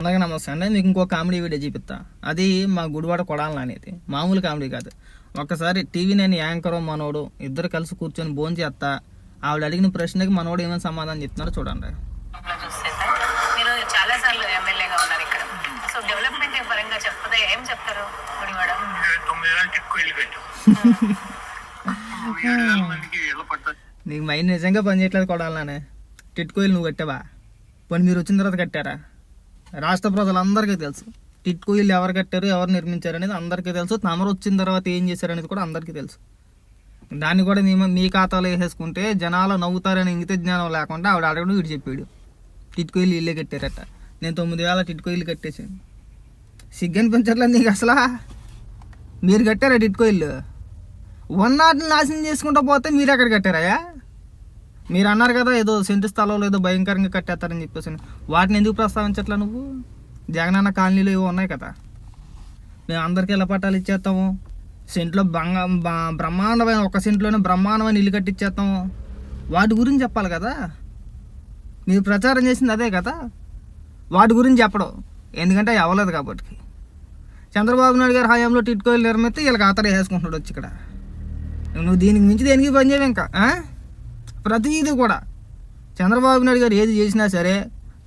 అందరికీ నమస్తే అండి. మీకు ఇంకో కామెడీ వీడియో చూపిస్తా. అది మా గుడివాడ కొడాలని అనేది. మామూలు కామెడీ కాదు. ఒక్కసారి టీవీ నేను యాంకర్ మనోడు ఇద్దరు కలిసి కూర్చొని భోజనం చేస్తా. ఆవిడ అడిగిన ప్రశ్నకి మనోడు ఏమైనా సమాధానం చెప్తున్నారో చూడండి. మీరు చాలా సార్లు ఎమ్మెల్యేగా ఉన్నారు ఇక్కడ. సో డెవలప్మెంట్ పరంగా ఏం చెప్తారు గుడివాడ? నీకు మైండ్ నిజంగా పని చేయట్లేదు కొడాలనే టిట్కోయిలు నువ్వు కట్టావా? పోనీ మీరు వచ్చిన తర్వాత కట్టారా? రాష్ట్ర ప్రజలందరికీ తెలుసు. టిట్కోయిలు ఎవరు కట్టారు ఎవరు నిర్మించారు అనేది అందరికీ తెలుసు. తమరు వచ్చిన తర్వాత ఏం చేశారు అనేది కూడా అందరికీ తెలుసు. దాన్ని కూడా మేము మీ ఖాతాలో వేసేసుకుంటే జనాలు నవ్వుతారని ఇంగిత జ్ఞానం లేకుండా ఆవిడ అడగడం వీడు చెప్పాడు. టిట్కోయిలు ఇల్లే కట్టారట. నేను తొమ్మిది వేల టిట్కోయిలు కట్టేసాను సిగ్గని పెంచట్లేదు నీకు అసలు? మీరు కట్టారా టిట్కోయిల్లు వన్నాటిని నాశనం చేసుకుంటూ పోతే మీరు ఎక్కడ కట్టారయ్యా? మీరు అన్నారు కదా ఏదో సెంటు స్థలంలో ఏదో భయంకరంగా కట్టేస్తారని చెప్పేసి. వాటిని ఎందుకు ప్రస్తావించట్లా నువ్వు? జగనన్న కాలనీలు ఏవో ఉన్నాయి కదా. మేము అందరికీ ఎలా పట్టాలు ఇచ్చేస్తాము? సెంట్లో బంగ బ్రహ్మాండమైన ఒక సెంట్లోనే బ్రహ్మాండమైన ఇల్లు కట్టించేస్తాము వాటి గురించి చెప్పాలి కదా. మీరు ప్రచారం చేసింది అదే కదా. వాటి గురించి చెప్పడం. ఎందుకంటే అవ్వలేదు కాబట్టి. చంద్రబాబు నాయుడు గారి హయాంలో టిట్కోయిలు నిర్మిస్తే వీళ్ళకి ఆతర వేసుకుంటున్నాడు వచ్చి ఇక్కడ. నువ్వు దీనికి మించి దేనికి పనిచేయవు ఇంకా ప్రతిదీ కూడా. చంద్రబాబు నాయుడు గారు ఏది చేసినా సరే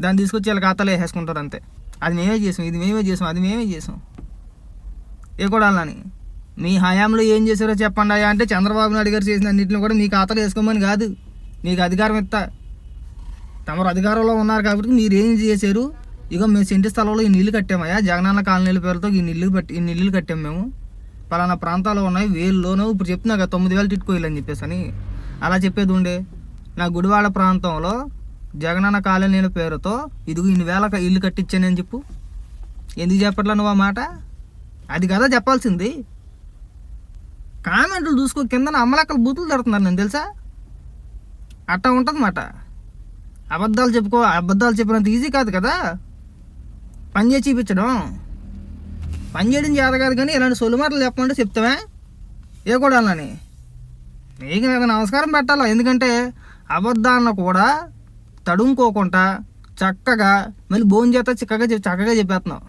దాన్ని తీసుకొచ్చి వీళ్ళ ఖాతాలో వేసేసుకుంటారు అంతే. అది మేమే చేసాం ఇది మేమే చేసాం అది మేమే చేసాం. ఏ కూడా అని మీ హయాంలో ఏం చేశారో చెప్పండి అయ్యా అంటే చంద్రబాబు నాయుడు గారు చేసిన అన్నింటిని కూడా మీ ఖాతాలో వేసుకోమని కాదు. మీకు అధికారం ఇస్తా. తమరు అధికారంలో ఉన్నారు కాబట్టి మీరు ఏం చేశారు? ఇగో మేము సెంటి స్థలంలో ఈ నీళ్ళు కట్టామయ్యా జగనన్న కాలనీల పేరుతో ఈ నీళ్ళు పెట్టి ఈ నీళ్ళు కట్టాము మేము. పలానా ప్రాంతాల్లో ఉన్నాయి వేలులోనూ ఇప్పుడు చెప్తున్నా కదా తొమ్మిది వేలు తిట్టుకోవాలని చెప్పేసి అని. అలా చెప్పేది ఉండే నా గుడివాడ ప్రాంతంలో జగనన్న కాలనీల పేరుతో ఇదిగో ఇన్ని వేల ఇల్లు కట్టించానని చెప్పు. ఎందుకు చెప్పట్లా నువ్వు ఆ మాట? అది కదా చెప్పాల్సింది. కామెంట్లు చూసుకో కింద అమ్మలక్కలు బూతులు తడుతున్నారు నేను తెలుసా? అట్టా ఉంటుంది మాట అబద్ధాలు చెప్పుకో అబద్ధాలు చెప్పినంత ఈజీ కాదు కదా? పని చేసి చూపించడం. పని చేయడం చేత కాదు కానీ ఇలాంటి సొలు మాటలు చెప్పమంటే చెప్తావా? ఏ కూడా అని నీకు నాకు నమస్కారం పెట్టాలా? ఎందుకంటే అబద్ధాలను కూడా తడుముకోకుండా చక్కగా మళ్ళీ భోజనం చేత చక్కగా చక్కగా చెప్పేస్తున్నావు